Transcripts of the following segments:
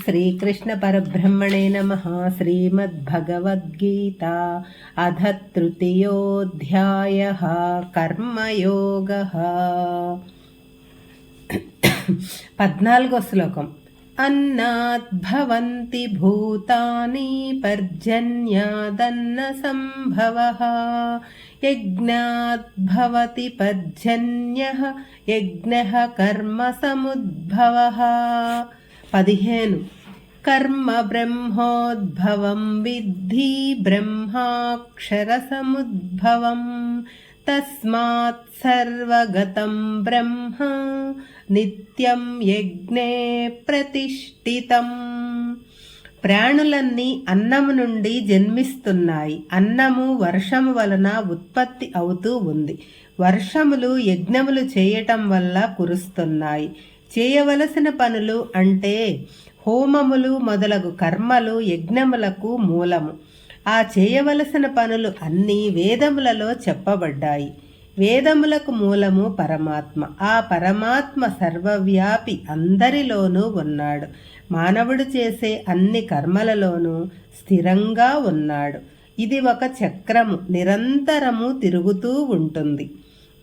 श्रीकृष्णपरब्रह्मणे नमः श्रीमद्भगवद्गीता अध तृतीयोऽध्यायः कर्मयोगः పద్నాలుగో శ్లోకం అన్నాద్భవంతి భూతాని పర్జన్యాదన్న సంభవ యజ్ఞాద్భవతి పర్జన్య యజ్ఞ కర్మ సముద్భవ పదిహేను. కర్మ బ్రహ్మోద్భవం విద్ధి బ్రహ్మాక్షర సముద్భవం తస్మాత్ సర్వగతం బ్రహ్మ నిత్యం యజ్ఞే ప్రతిష్ఠితం. ప్రాణులన్నీ అన్నము నుండి జన్మిస్తున్నాయి. అన్నము వర్షము వలన ఉత్పత్తి అవుతూ ఉంది. వర్షములు యజ్ఞములు చేయటం వల్ల కురుస్తున్నాయి. చేయవలసిన పనులు అంటే హోమములు మొదలగు కర్మలు యజ్ఞములకు మూలము. ఆ చేయవలసిన పనులు అన్నీ వేదములలో చెప్పబడ్డాయి. వేదములకు మూలము పరమాత్మ. ఆ పరమాత్మ సర్వవ్యాపి అందరిలోనూ ఉన్నాడు. మానవుడు చేసే అన్ని కర్మలలోనూ స్థిరంగా ఉన్నాడు. ఇది ఒక చక్రము. నిరంతరము తిరుగుతూ ఉంటుంది.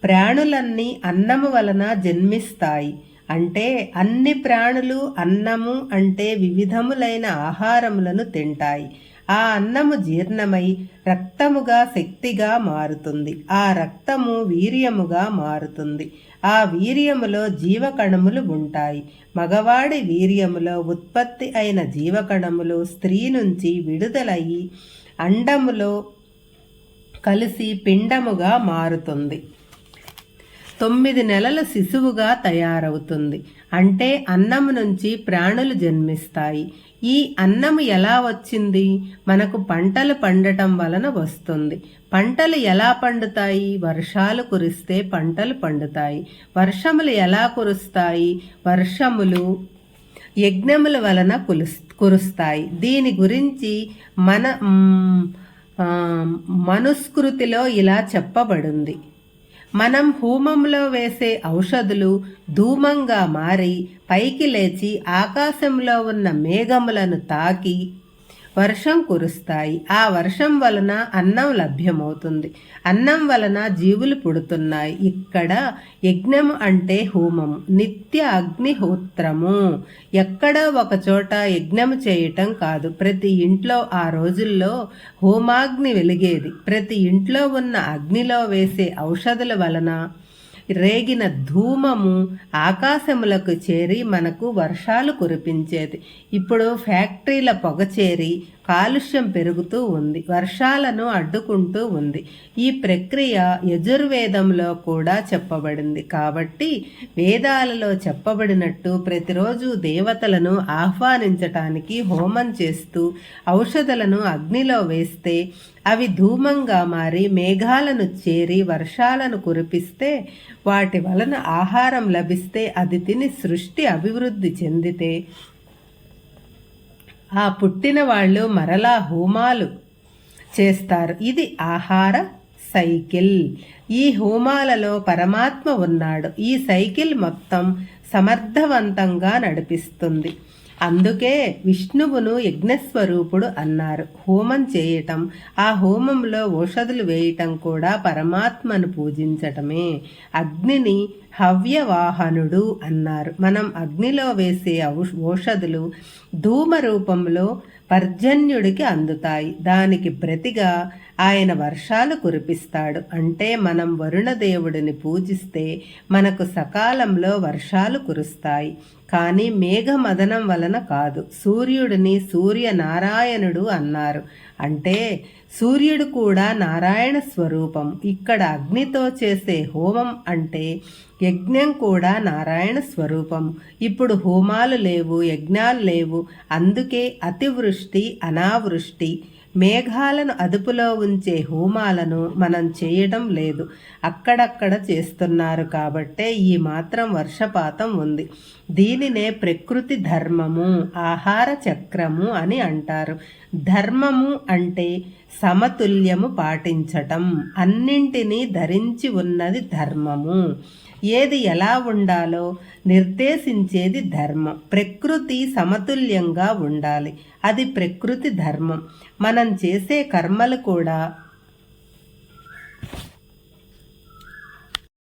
ప్రాణులన్నీ అన్నము వలన జన్మిస్తాయి. అంటే అన్ని ప్రాణులు అన్నము అంటే వివిధములైన ఆహారములను తింటాయి. ఆ అన్నము జీర్ణమై రక్తముగా శక్తిగా మారుతుంది. ఆ రక్తము వీర్యముగా మారుతుంది. ఆ వీర్యములో జీవకణములు ఉంటాయి. మగవాడి వీర్యములో ఉత్పత్తి అయిన జీవకణములు స్త్రీ నుంచి విడుదలయ్యి అండములో కలిసి పిండముగా మారుతుంది. తొమ్మిది నెలల శిశువుగా తయారవుతుంది. అంటే అన్నము నుంచి ప్రాణులు జన్మిస్తాయి. ఈ అన్నము ఎలా వచ్చింది? మనకు పంటలు పండటం వలన వస్తుంది. పంటలు ఎలా పండుతాయి? వర్షాలు కురిస్తే పంటలు పండుతాయి. వర్షములు ఎలా కురుస్తాయి? వర్షములు యజ్ఞముల వలన కురుస్తాయి. దీని గురించి మన మనుస్కృతిలో ఇలా చెప్పబడింది. మనం హోమంలో వేసే ఔషధులు ధూమంగా మారి పైకి లేచి ఆకాశంలో ఉన్న మేఘములను తాకి వర్షం కురుస్తాయి. ఆ వర్షం వలన అన్నం లభ్యమవుతుంది. అన్నం వలన జీవులు పుడుతున్నాయి. ఇక్కడ యజ్ఞం అంటే హోమము. నిత్య అగ్నిహోత్రము. ఎక్కడో ఒక చోట యజ్ఞము చేయటం కాదు. ప్రతి ఇంట్లో ఆ రోజుల్లో హోమాగ్ని వెలిగేది. ప్రతి ఇంట్లో ఉన్న అగ్నిలో వేసే ఔషధుల వలన రేగిన ధూమము ఆకాశములకు చేరి మనకు వర్షాలు కురిపించేది. ఇప్పుడు ఫ్యాక్టరీల పొగ చేరి కాలుష్యం పెరుగుతూ ఉంది. వర్షాలను అడ్డుకుంటూ ఉంది. ఈ ప్రక్రియ యజుర్వేదంలో కూడా చెప్పబడింది. కాబట్టి వేదాలలో చెప్పబడినట్టు ప్రతిరోజు దేవతలను ఆహ్వానించటానికి హోమం చేస్తూ ఔషధలను అగ్నిలో వేస్తే అవి ధూమంగా మారి మేఘాలను చేరి వర్షాలను కురిపిస్తే వాటి వలన ఆహారం లభిస్తే అది తిని సృష్టి అభివృద్ధి చెందితే. ఆ పుట్టిన వాళ్ళు మరలా హోమాలు చేస్తారు. ఇది ఆహార సైకిల్. ఈ హోమాలలో పరమాత్మ ఉన్నాడు. ఈ సైకిల్ మొత్తం సమర్థవంతంగా నడిపిస్తుంది. అందుకే విష్ణువును యజ్ఞస్వరూపుడు అన్నారు. హోమం చేయటం ఆ హోమంలో ఔషధులు వేయటం కూడా పరమాత్మను పూజించటమే. అగ్నిని హవ్యవాహనుడు అన్నారు. మనం అగ్నిలో వేసే ఔషధులు ధూమ రూపంలో పర్జన్యుడికి అందుతాయి. దానికి ప్రతిగా ఆయన వర్షాలు కురిపిస్తాడు. అంటే మనం వరుణదేవుడిని పూజిస్తే మనకు సకాలంలో వర్షాలు కురుస్తాయి. కానీ మేఘమదనం వలన కాదు. సూర్యుడిని సూర్య నారాయణుడు అన్నారు. అంటే సూర్యుడు కూడా నారాయణ స్వరూపం. ఇక్కడ అగ్నితో చేసే హోమం అంటే యజ్ఞం కూడా నారాయణ స్వరూపం. ఇప్పుడు హోమాలు లేవు యజ్ఞాలు లేవు. అందుకే అతివృష్టి అనావృష్టి. మేఘాలను అదుపులో ఉంచే హోమాలను మనం చేయడం లేదు. అక్కడక్కడ చేస్తున్నారు కాబట్టే ఈ మాత్రం వర్షపాతం ఉంది. దీనినే ప్రకృతి ధర్మము ఆహార చక్రము అని అంటారు. ధర్మము అంటే సమతుల్యము పాటించటం. అన్నింటినీ ధరించి ఉన్నది ధర్మము. ఏది ఎలా ఉండాలో నిర్దేశించేది ధర్మం. ప్రకృతి సమతుల్యంగా ఉండాలి. అది ప్రకృతి ధర్మం. మనం చేసే కర్మలు కూడా